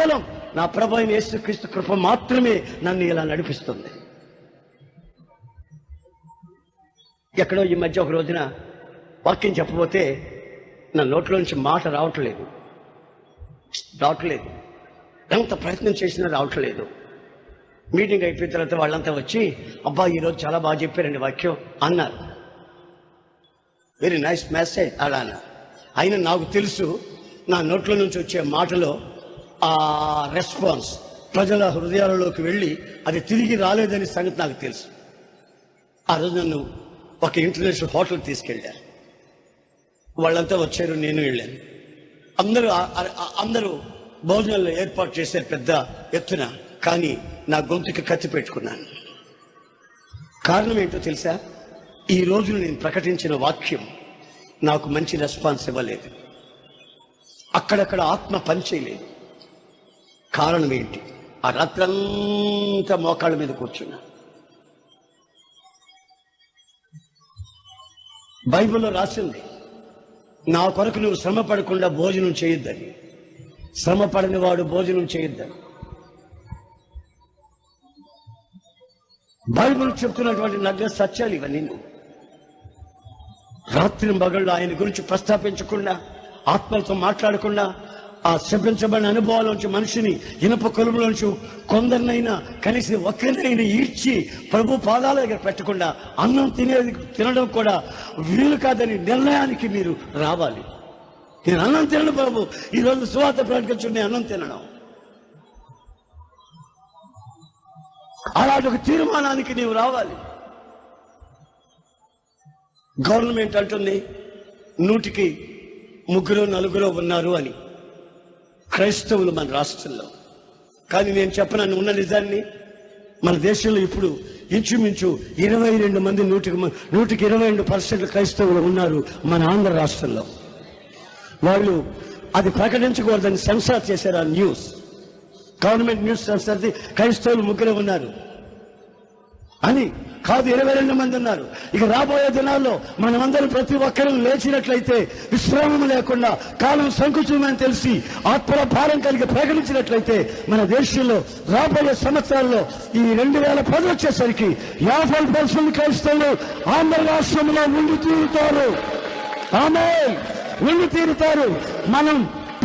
కేవలం నా ప్రభు అయిన యేసుక్రీస్తు కృప మాత్రమే నన్ను ఇలా నడిపిస్తుంది. ఎక్కడో ఈ మధ్య ఒక రోజున వాక్యం చెప్పబోతే నా నోట్లో నుంచి మాట రావట్లేదు. రావట్లేదు. ఎంత ప్రయత్నం చేసినా రావట్లేదు. మీటింగ్ అయిపోయిన తర్వాత వాళ్ళంతా వచ్చి అబ్బా ఈరోజు చాలా బాగా చెప్పారండి వాక్యం అన్నారు. వెరీ నైస్ మెసేజ్ అలా అయినా నాకు తెలుసు నా నోట్ల నుంచి వచ్చే మాటలో ఆ రెస్పాన్స్ ప్రజల హృదయాలలోకి వెళ్ళి అది తిరిగి రాలేదని సంగతి నాకు తెలుసు. ఆ రోజు నన్ను ఒక ఇంటర్నేషనల్ హోటల్ తీసుకెళ్ళారు వాళ్ళంతా వచ్చారు నేను వెళ్ళాను. అందరూ అందరూ భోజనాలు ఏర్పాటు చేశారు పెద్ద ఎత్తున కానీ నా గొంతుకి కత్తి పెట్టుకున్నాను. కారణం ఏంటో తెలుసా? ఈ రోజు నేను ప్రకటించిన వాక్యం నాకు మంచి రెస్పాన్స్ ఇవ్వలేదు. అక్కడక్కడ ఆత్మ పనిచేయలేదు. కారణం ఏంటి? ఆ రాత్రంతా మోకాళ్ళ మీద కూర్చున్నా. బైబిల్లో రాసింది నా కొరకు నువ్వు శ్రమ పడకుండా భోజనం చేయొద్దని. శ్రమ పడని వాడు భోజనం చేయొద్దని. బైబిల్ చెప్తున్నటువంటి నగ్న సత్యాలు ఇవన్నీ రాత్రి మగళ్ళు ఆయన గురించి ప్రస్తాపించకుండా ఆత్మలతో మాట్లాడకుండా ఆ శపించబడిన అనుభవాలోంచి మనిషిని ఇనప కొలుములోంచి కొందరినైనా కనీసం ఒక్కరినైనా ఈడ్చి ప్రభు పాదాల దగ్గర పెట్టకుండా అన్నం తినేది తినడం కూడా వీలు కాదని నిర్ణయానికి మీరు రావాలి. నేను అన్నం తినను ప్రభు. ఈ రోజు ప్రకటించు నేను అన్నం తినడం. అలాంటి ఒక తీర్మానానికి నీవు రావాలి. గవర్నమెంట్ అంటుంది నూటికి ముగ్గురు నలుగురు ఉన్నారు అని. క్రైస్తవులు మన రాష్ట్రంలో. కానీ నేను చెప్పనని ఉన్న నిజాన్ని మన దేశంలో ఇప్పుడు ఇంచుమించు ఇరవై రెండు మంది నూటికి నూటికి ఇరవై రెండు పర్సెంట్ క్రైస్తవులు ఉన్నారు మన ఆంధ్ర రాష్ట్రంలో. వాళ్ళు అది ప్రకటించకూడదని సెన్సార్ చేశారు ఆ న్యూస్. గవర్నమెంట్ న్యూస్ సెన్సార్ క్రైస్తవులు ముగ్గురే ఉన్నారు. అని కాదు ఇరవై రెండు మంది ఉన్నారు. ఇక రాబోయే దినాల్లో మనమందరం ప్రతి ఒక్కరూ లేచినట్లయితే విశ్రామం లేకుండా కాలం సంకుచమని తెలిసి ఆత్మల భారం కలిగి ప్రకటించినట్లయితే మన దేశంలో రాబోయే సంవత్సరాల్లో ఈ రెండు వేల పది వచ్చేసరికి యాభై పర్సెంట్ క్రైస్తవులు ఆంధ్ర రాష్ట్రంలో ఉండి తీరుతారు. ఆమె ఉండి తీరుతారు. మనం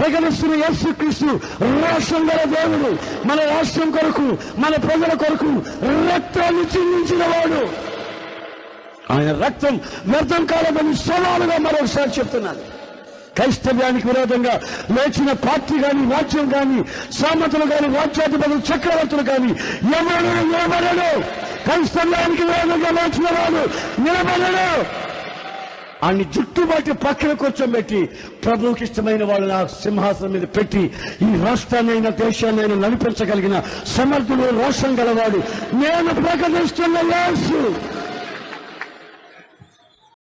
ప్రకటిస్తున్న యేసుక్రీస్తు రాష్ట్రం గల దేవుడు. మన రాష్ట్రం కొరకు మన ప్రజల కొరకు రక్తాన్ని చిందించిన వాడు. ఆయన రక్తం వ్యర్థం కాలేదని సవాలుగా మరొకసారి చెప్తున్నాను. క్రైస్తవ్యానికి విరోధంగా లేచిన పార్టీ కానీ రాజ్యం కానీ సామతులు కానీ రాజ్యాధిపతులు చక్రవర్తులు కానీ ఎవరు నిలబడడు క్రైస్తవ్యానికి విరోధంగా లేచిన వాడు నిలబడడు. అన్ని జుట్టుబాటి పక్కన కూర్చోబెట్టి ప్రభువుకి ఇష్టమైన వాళ్ళని ఆ సింహాసనం మీద పెట్టి ఈ రాష్ట్రాన్ని అయినా దేశాన్ని అయినా నడిపించగలిగిన సమర్థుడు రోషం గలవాడు. నేను ప్రకటిస్తున్న యేసు.